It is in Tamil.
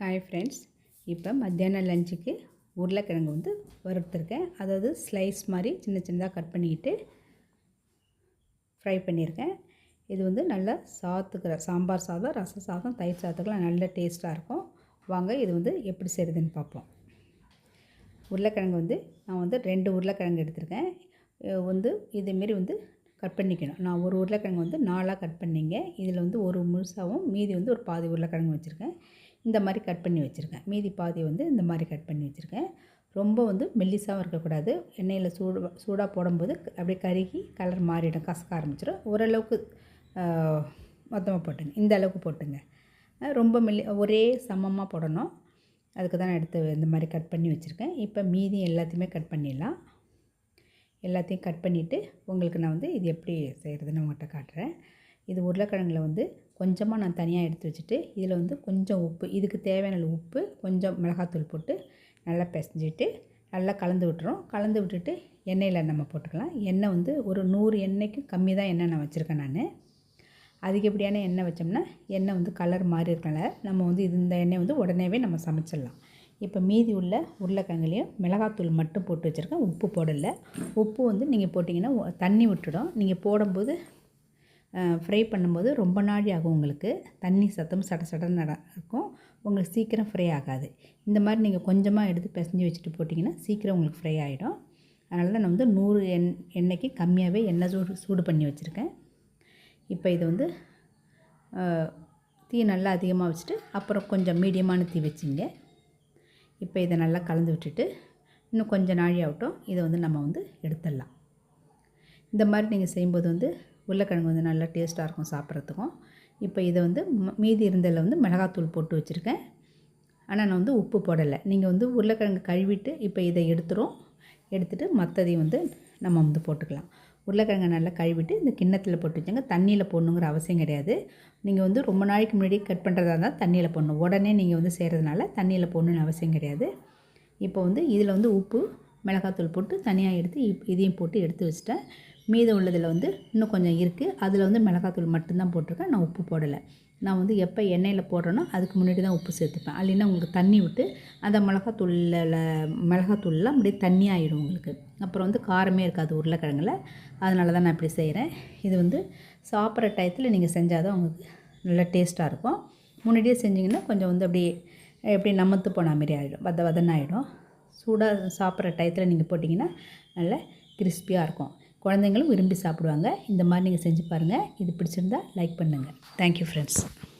ஹாய் ஃப்ரெண்ட்ஸ் இப்போ மத்தியானம் லஞ்சுக்கு உருளைக்கிழங்கு வந்து வறுத்துருக்கேன். அதாவது ஸ்லைஸ் மாதிரி சின்ன சின்னதாக கட் பண்ணிக்கிட்டு ஃப்ரை பண்ணியிருக்கேன் இது வந்து நல்லா சாத்துக்கிற சாம்பார் சாதம் ரச சாதம் தயிர் சாதத்துக்கெலாம் நல்ல டேஸ்ட்டாக இருக்கும். வாங்க இது வந்து எப்படி செய்கிறதுன்னு பார்ப்போம். உருளைக்கிழங்கு வந்து நான் வந்து ரெண்டு உருளைக்கிழங்கு எடுத்திருக்கேன். வந்து இதேமாரி வந்து கட் பண்ணிக்கணும். நான் ஒரு உருளைக்கிழங்கு வந்து நாலாக கட் பண்ணிங்க. இதில் வந்து ஒரு முழுசாகவும் மீதி வந்து ஒரு பாதி உருளைக்கிழங்கு வச்சுருக்கேன். இந்த மாதிரி கட் பண்ணி வச்சுருக்கேன். மீதி பாதி வந்து இந்த மாதிரி கட் பண்ணி வச்சுருக்கேன். ரொம்ப வந்து மெல்லிசாகவும் இருக்கக்கூடாது. எண்ணெயில் சூடு சூடாக போடும்போது அப்படியே கருகி கலர் மாறிடும் கசக்க ஆரம்பிச்சிடும். ஓரளவுக்கு மொத்தமாக போட்டுங்க. இந்த அளவுக்கு போட்டுங்க. ரொம்ப மெல்லி ஒரே சமமாக போடணும். அதுக்கு தான் எடுத்து இந்த மாதிரி கட் பண்ணி வச்சுருக்கேன். இப்போ மீதி எல்லாத்தையுமே கட் பண்ணிடலாம். எல்லாத்தையும் கட் பண்ணிவிட்டு உங்களுக்கு நான் வந்து இது எப்படி செய்கிறதுன்னு உங்கள்கிட்ட காட்டுறேன். இது உருளைக்கிழங்குல வந்து கொஞ்சமாக நான் தனியாக எடுத்து வச்சுட்டு இதில் வந்து கொஞ்சம் உப்பு இதுக்கு தேவையான உப்பு கொஞ்சம் மிளகாத்தூள் போட்டு நல்லா பிசைஞ்சிட்டு நல்லா கலந்து விட்டுறோம். கலந்து விட்டுட்டு எண்ணெயில் நம்ம போட்டுக்கலாம். எண்ணெய் வந்து ஒரு நூறு எண்ணெய்க்கு கம்மி தான் எண்ணெய் நான் வச்சுருக்கேன் நான். அதிகப்படியான எண்ணெய் வச்சோம்னா எண்ணெய் வந்து கலர் மாறி இருக்கனால நம்ம வந்து இது இந்த எண்ணெய் வந்து உடனேவே நம்ம சமைச்சிடலாம். இப்போ மீதி உள்ள உருளைக்கிழங்குலையும் மிளகாத்தூள் மட்டும் போட்டு வச்சுருக்கேன். உப்பு போடலை. உப்பு வந்து நீங்கள் போட்டிங்கன்னா தண்ணி விட்டுடும். நீங்கள் போடும்போது ஃப்ரை பண்ணும்போது ரொம்ப நாழி ஆகும் உங்களுக்கு. தண்ணி சத்தம் சட சடன்னு இருக்கும். உங்களுக்கு சீக்கிரம் ஃப்ரை ஆகாது. இந்த மாதிரி நீங்கள் கொஞ்சமாக எடுத்து பிசைஞ்சு வச்சுட்டு போட்டிங்கன்னா சீக்கிரம் உங்களுக்கு ஃப்ரை ஆகிடும் அதனால் தான் நான் வந்து நூறு எண் எண்ணெய்க்கு கம்மியாகவே எண்ணெய் சூடு சூடு பண்ணி வச்சுருக்கேன். இப்போ இதை வந்து தீ நல்லா அதிகமாக வச்சுட்டு அப்புறம் கொஞ்சம் மீடியமான தீ வச்சுங்க. இப்போ இதை நல்லா கலந்து விட்டுட்டு இன்னும் கொஞ்சம் நாழி ஆகட்டும். இதை வந்து நம்ம வந்து எடுத்துடலாம். இந்த மாதிரி நீங்கள் செய்யும்போது வந்து உருளைக்கிழங்கு வந்து நல்லா டேஸ்ட்டாக இருக்கும் சாப்பிட்றதுக்கும். இப்போ இதை வந்து மீதி இருந்ததில் வந்து மிளகாத்தூள் போட்டு வச்சுருக்கேன். ஆனால் நான் வந்து உப்பு போடலை. நீங்கள் வந்து உருளைக்கிழங்கு கழுவிட்டு இப்போ இதை எடுத்துரும். எடுத்துகிட்டு மற்றதையும் வந்து நம்ம வந்து போட்டுக்கலாம். உருளைக்கிழங்கை நல்லா கழுவிட்டு இந்த கிண்ணத்தில் போட்டு வச்சுங்க. தண்ணியில் போடணுங்கிற அவசியம் கிடையாது. நீங்கள் வந்து ரொம்ப நாளைக்கு முன்னாடி கட் பண்ணுறதா இருந்தால் தண்ணியில் போடணும். உடனே நீங்கள் வந்து செய்கிறதுனால தண்ணியில் போடணுன்னு அவசியம் கிடையாது. இப்போ வந்து இதில் வந்து உப்பு மிளகாத்தூள் போட்டு தனியாக எடுத்து இதையும் போட்டு எடுத்து வச்சுட்டேன். மீதம் உள்ளதில் வந்து இன்னும் கொஞ்சம் இருக்குது அதில் வந்து மிளகாத்தூள் மட்டும்தான் போட்டிருக்கேன். நான் உப்பு போடலை. நான் வந்து எப்போ எண்ணெயில் போடுறேனோ அதுக்கு முன்னாடி தான் உப்பு சேர்த்துப்பேன். இல்லைன்னா உங்களுக்கு தண்ணி விட்டு அந்த மிளகாத்தூளில் மிளகாத்தூள்லாம் அப்படியே தண்ணி ஆகிடும் உங்களுக்கு. அப்புறம் வந்து காரமே இருக்காது உருளைக்கிழங்குல. அதனால தான் நான் இப்படி செய்கிறேன் இது வந்து சாப்பிட்ற டயத்தில் நீங்கள் செஞ்சால் தான் உங்களுக்கு நல்லா டேஸ்ட்டாக இருக்கும். முன்னாடியே செஞ்சிங்கன்னா கொஞ்சம் வந்து அப்படியே எப்படி நமத்து போன மாதிரி ஆகிடும் வத வதன்னு ஆகிடும் சூடாக சாப்பிட்ற டயத்தில் நீங்கள் போட்டிங்கன்னா நல்லா கிறிஸ்பியாக இருக்கும். குழந்தைங்களும் விரும்பி சாப்பிடுவாங்க. இந்த மாதிரி நீங்கள் செஞ்சு பாருங்கள் இது பிடிச்சிருந்தா லைக் பண்ணுங்கள் தேங்க்யூ ஃப்ரெண்ட்ஸ்